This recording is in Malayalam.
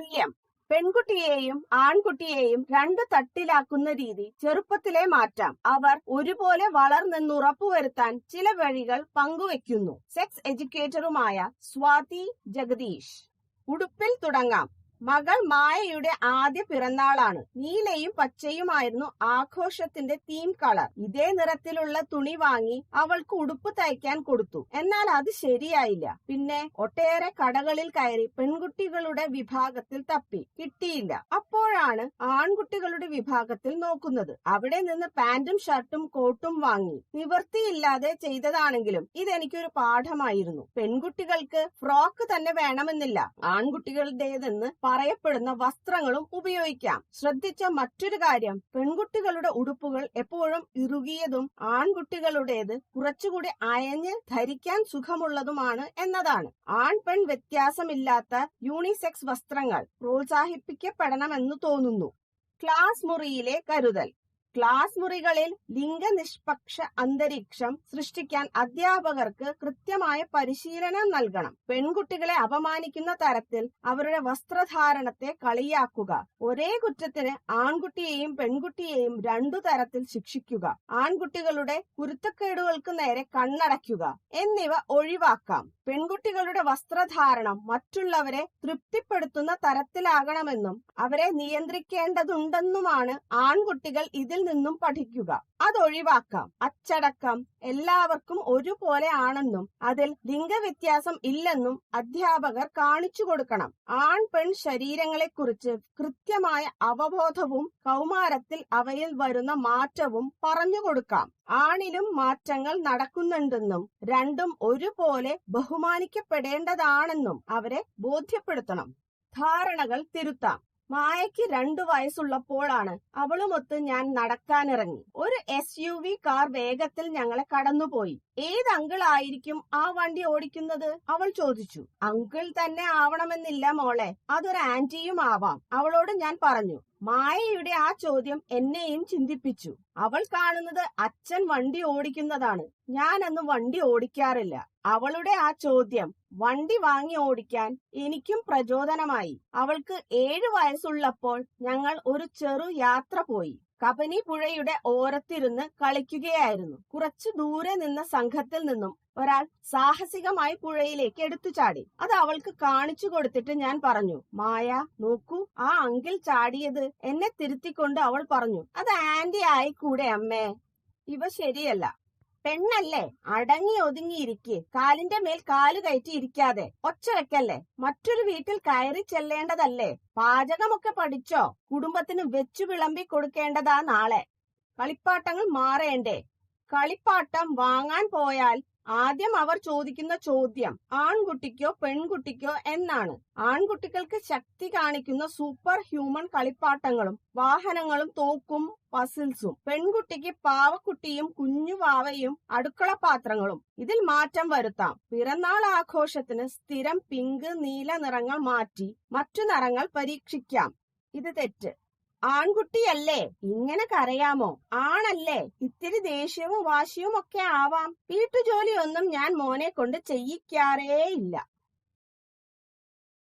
തുല്യം പെൺകുട്ടിയെയും ആൺകുട്ടിയെയും രണ്ട് തട്ടിലാക്കുന്ന രീതി ചെറുപ്പത്തിലെ മാറ്റാം. അവർ ഒരുപോലെ വളർന്നെന്ന് ഉറപ്പുവരുത്താൻ ചില വഴികൾ പങ്കുവെക്കുന്നു സെക്സ് എഡ്യൂക്കേറ്ററുമായ സ്വാതി ജഗദീഷ്. ഉടുപ്പിൽ തുടങ്ങാം. മകൾ മായയുടെ ആദ്യ പിറന്നാളാണ്. നീലയും പച്ചയുമായിരുന്നു ആഘോഷത്തിന്റെ തീം കളർ ഇതേ നിറത്തിലുള്ള തുണി വാങ്ങി അവൾക്ക് ഉടുപ്പ് തയ്ക്കാൻ കൊടുത്തു. എന്നാൽ അത് ശരിയായില്ല. പിന്നെ ഒട്ടേറെ കടകളിൽ കയറി പെൺകുട്ടികളുടെ വിഭാഗത്തിൽ തപ്പി. കിട്ടിയില്ല. അപ്പോഴാണ് ആൺകുട്ടികളുടെ വിഭാഗത്തിൽ നോക്കുന്നത്. അവിടെ നിന്ന് പാന്റും ഷർട്ടും കോട്ടും വാങ്ങി. നിവൃത്തിയില്ലാതെ ചെയ്തതാണെങ്കിലും ഇതെനിക്കൊരു പാഠമായിരുന്നു. പെൺകുട്ടികൾക്ക് ഫ്രോക്ക് തന്നെ വേണമെന്നില്ല. ആൺകുട്ടികളുടേതെന്ന് പറയപ്പെടുന്ന വസ്ത്രങ്ങളും ഉപയോഗിക്കാം. ശ്രദ്ധിച്ച മറ്റൊരു കാര്യം പെൺകുട്ടികളുടെ ഉടുപ്പുകൾ എപ്പോഴും ഇറുകിയതും ആൺകുട്ടികളുടേത് കുറച്ചുകൂടി അയഞ്ഞ് ധരിക്കാൻ സുഖമുള്ളതുമാണ് എന്നതാണ്. ആൺ പെൺ വ്യത്യാസമില്ലാത്ത യൂണിസെക്സ് വസ്ത്രങ്ങൾ പ്രോത്സാഹിപ്പിക്കപ്പെടണമെന്ന് തോന്നുന്നു. ക്ലാസ് മുറിയിലെ കരുതൽ. ക്ലാസ് മുറികളിൽ ലിംഗനിഷ്പക്ഷ അന്തരീക്ഷം സൃഷ്ടിക്കാൻ അധ്യാപകർക്ക് കൃത്യമായ പരിശീലനം നൽകണം. പെൺകുട്ടികളെ അപമാനിക്കുന്ന തരത്തിൽ അവരുടെ വസ്ത്രധാരണത്തെ കളിയാക്കുക. ഒരേ കുറ്റത്തിന് ആൺകുട്ടിയെയും പെൺകുട്ടിയെയും രണ്ടു തരത്തിൽ ശിക്ഷിക്കുക. ആൺകുട്ടികളുടെ കുരുത്തക്കേടുകൾക്ക് നേരെ കണ്ണടയ്ക്കുക എന്നിവ ഒഴിവാക്കാം. പെൺകുട്ടികളുടെ വസ്ത്രധാരണം മറ്റുള്ളവരെ തൃപ്തിപ്പെടുത്തുന്ന തരത്തിലാകണമെന്നും അവരെ നിയന്ത്രിക്കേണ്ടതുണ്ടെന്നുമാണ് ആൺകുട്ടികൾ ഇതിൽ നിന്നും പഠിക്കുക. അതൊഴിവാക്കാം അച്ചടക്കം എല്ലാവർക്കും ഒരുപോലെ ആണെന്നും അതിൽ ലിംഗവ്യത്യാസം ഇല്ലെന്നും അധ്യാപകർ കാണിച്ചു കൊടുക്കണം. ആൺ പെൺ ശരീരങ്ങളെ കുറിച്ച് കൃത്യമായ അവബോധവും കൗമാരത്തിൽ അവയിൽ വരുന്ന മാറ്റവും പറഞ്ഞു കൊടുക്കാം. ആണിലും മാറ്റങ്ങൾ നടക്കുന്നുണ്ടെന്നും രണ്ടും ഒരുപോലെ ബഹുമാനിക്കപ്പെടേണ്ടതാണെന്നും അവരെ ബോധ്യപ്പെടുത്തണം. ധാരണകൾ തിരുത്താം. മായയ്ക്ക് രണ്ടു വയസ്സുള്ളപ്പോഴാണ് അവളുമൊത്ത് ഞാൻ നടക്കാനിറങ്ങി. ഒരു എസ് യു വി കാർ വേഗത്തിൽ ഞങ്ങളെ കടന്നുപോയി. ഏത് അങ്കിൾ ആയിരിക്കും ആ വണ്ടി ഓടിക്കുന്നത്? അവൾ ചോദിച്ചു. അങ്കിൾ തന്നെ ആവണമെന്നില്ല മോളെ. അതൊരു ആന്റിയും ആവാം. അവളോട് ഞാൻ പറഞ്ഞു. മായയുടെ ആ ചോദ്യം എന്നെയും ചിന്തിപ്പിച്ചു. അവൾ കാണുന്നത് അച്ഛൻ വണ്ടി ഓടിക്കുന്നതാണ്. ഞാൻ അന്ന് വണ്ടി ഓടിക്കാറില്ല. അവളുടെ ആ ചോദ്യം വണ്ടി വാങ്ങി ഓടിക്കാൻ എനിക്കും പ്രചോദനമായി. അവൾക്ക് ഏഴു വയസ്സുള്ളപ്പോൾ ഞങ്ങൾ ഒരു ചെറു യാത്ര പോയി. കബനി പുഴയുടെ ഓരത്തിരുന്ന് കളിക്കുകയായിരുന്നു. കുറച്ചു ദൂരെ നിന്ന സംഘത്തിൽ നിന്നും ഒരാൾ സാഹസികമായി പുഴയിലേക്ക് എടുത്തു ചാടി. അത് അവൾക്ക് കാണിച്ചു കൊടുത്തിട്ട് ഞാൻ പറഞ്ഞു മായ നോക്കൂ ആ അങ്കിൽ ചാടിയത് എന്നെ തിരുത്തിക്കൊണ്ട് അവൾ പറഞ്ഞു അത് ആന്റി ആയി കൂടെ അമ്മേ. ഇവ ശരിയല്ല. പെണ്ണല്ലേ അടങ്ങി ഒതുങ്ങിയിരിക്കെ കാലിന്റെ മേൽ കാൽ കയറ്റി ഇരിക്കാതെ ഒച്ച വെക്കല്ലേ മറ്റൊരു വീട്ടിൽ കയറി ചെല്ലേണ്ടതല്ലേ പാചകമൊക്കെ പഠിച്ചോ കുടുംബത്തിന് വെച്ചു വിളമ്പി കൊടുക്കേണ്ടതാ നാളെ. കളിപ്പാട്ടങ്ങൾ മാറേണ്ടേ. കളിപ്പാട്ടം വാങ്ങാൻ പോയാൽ ആദ്യം അവർ ചോദിക്കുന്ന ചോദ്യം ആൺകുട്ടിക്കോ പെൺകുട്ടിക്കോ എന്നാണ്. ആൺകുട്ടികൾക്ക് ശക്തി കാണിക്കുന്ന സൂപ്പർ ഹ്യൂമൻ കളിപ്പാട്ടങ്ങളും വാഹനങ്ങളും തോക്കും പസിൽസും പെൺകുട്ടിക്ക് പാവക്കുട്ടിയും കുഞ്ഞു വാവയും അടുക്കള പാത്രങ്ങളും. ഇതിൽ മാറ്റം വരുത്താം. പിറന്നാൾ ആഘോഷത്തിന് സ്ഥിരം പിങ്ക് നീല നിറങ്ങൾ മാറ്റി മറ്റു നിറങ്ങൾ പരീക്ഷിക്കാം. ഇത് തെറ്റ്. ആൺകുട്ടിയല്ലേ? ഇങ്ങനെ കരയാമോ? ആണല്ലേ? ഇത്തിരി ദേഷ്യവും വാശിയും ഒക്കെ ആവാം. വീട്ടുജോലിയൊന്നും ഞാൻ മോനെ കൊണ്ട് ചെയ്യിക്കാറേ ഇല്ല